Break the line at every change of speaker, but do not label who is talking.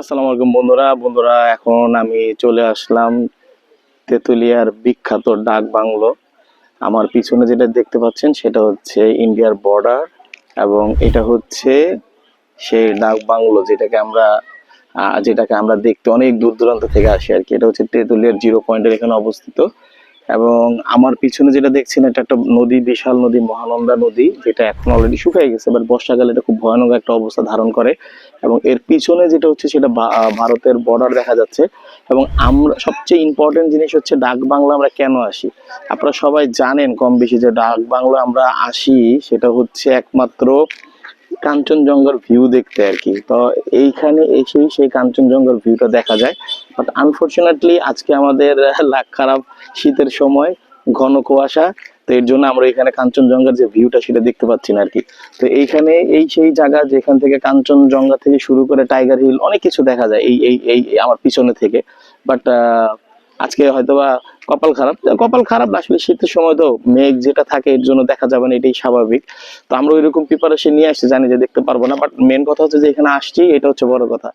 আসসালামু আলাইকুম বন্ধুরা। বন্ধুরা, এখন আমি চলে আসলাম তেঁতুলিয়ার বিখ্যাত ডাক বাংলো। আমার পিছনে যেটা দেখতে পাচ্ছেন, সেটা হচ্ছে ইন্ডিয়ার বর্ডার এবং এটা হচ্ছে সেই ডাক বাংলো যেটাকে আমরা যেটাকে আমরা দেখতে অনেক দূর দূরান্ত থেকে আসি আর কি। এটা হচ্ছে তেঁতুলিয়ার জিরো পয়েন্টের এখানে অবস্থিত। এবং আমার পিছনে যেটা দেখছেন, এটা একটা নদী, বিশাল নদী, মহানন্দা নদী, যেটা এখন অলরেডি শুকিয়ে গেছে বাট বর্ষাকালে এটা খুব ভয়ানক একটা অবস্থা ধারণ করে। এবং এর পিছনে যেটা হচ্ছে, সেটা ভারতের বর্ডার দেখা যাচ্ছে। এবং আমরা, সবচেয়ে ইম্পর্টেন্ট জিনিস হচ্ছে, ডাক বাংলা আমরা কেন আসি? আপনারা সবাই জানেন কম বেশি যে ডাক বাংলা আমরা আসি, সেটা হচ্ছে একমাত্র কাঞ্চনজঙ্ঘার ভিউ দেখতে আর কি। তো এইখানে এসেই সেই কাঞ্চনজঙ্ঘার ভিউটা দেখা যায়। বাট আনফরচুনেটলি আজকে আমাদের লাখ খারাপ শীতের সময়, ঘন কুয়াশা, তো এর জন্য আমরা এখানে কাঞ্চনজঙ্ঘার যে ভিউটা সেটা দেখতে পাচ্ছি না আর কি তো এইখানে এই সেই জায়গা যেখান থেকে কাঞ্চনজঙ্ঘা থেকে শুরু করে টাইগার হিল অনেক কিছু দেখা যায় এই এই এই, আমার পিছনে থেকে। বাট আজকে হয়তোবা কপাল খারাপ। কপাল খারাপ আসলে শীতের সময় তো মেঘ যেটা থাকে এর জন্য দেখা যাবে না, এটাই স্বাভাবিক। তো আমরা ওইরকম প্রিপারেশন নিয়ে আসছি, জানি যে দেখতে পারব না। বাট মেন কথা হচ্ছে যে এখানে আসছি, এটা হচ্ছে বড় কথা।